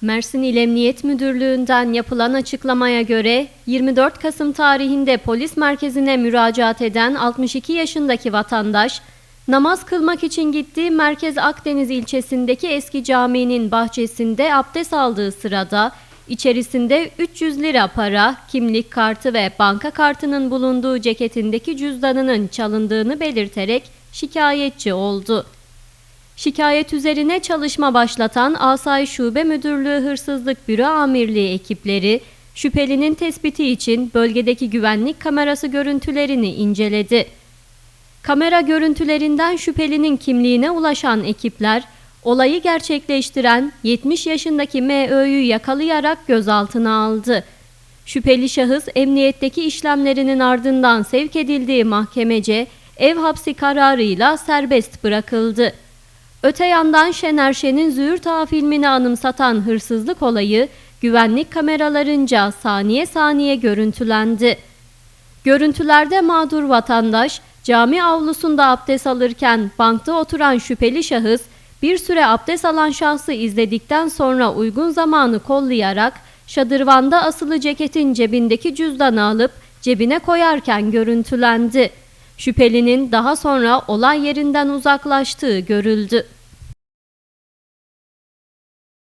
Mersin İl Emniyet Müdürlüğü'nden yapılan açıklamaya göre 24 Kasım tarihinde polis merkezine müracaat eden 62 yaşındaki vatandaş namaz kılmak için gittiği Merkez Akdeniz ilçesindeki eski caminin bahçesinde abdest aldığı sırada içerisinde 300 lira para, kimlik kartı ve banka kartının bulunduğu ceketindeki cüzdanının çalındığını belirterek şikayetçi oldu. Şikayet üzerine çalışma başlatan Asay Şube Müdürlüğü Hırsızlık Büro Amirliği ekipleri şüphelinin tespiti için bölgedeki güvenlik kamerası görüntülerini inceledi. Kamera görüntülerinden şüphelinin kimliğine ulaşan ekipler olayı gerçekleştiren 70 yaşındaki MÖ'yü yakalayarak gözaltına aldı. Şüpheli şahıs emniyetteki işlemlerinin ardından sevk edildiği mahkemece ev hapsi kararıyla serbest bırakıldı. Öte yandan Şener Şen'in Züğürt Ağa filmini anımsatan hırsızlık olayı güvenlik kameralarınca saniye saniye görüntülendi. Görüntülerde mağdur vatandaş cami avlusunda abdest alırken bankta oturan şüpheli şahıs bir süre abdest alan şahsı izledikten sonra uygun zamanı kollayarak şadırvanda asılı ceketin cebindeki cüzdanı alıp cebine koyarken görüntülendi. Şüphelinin daha sonra olay yerinden uzaklaştığı görüldü.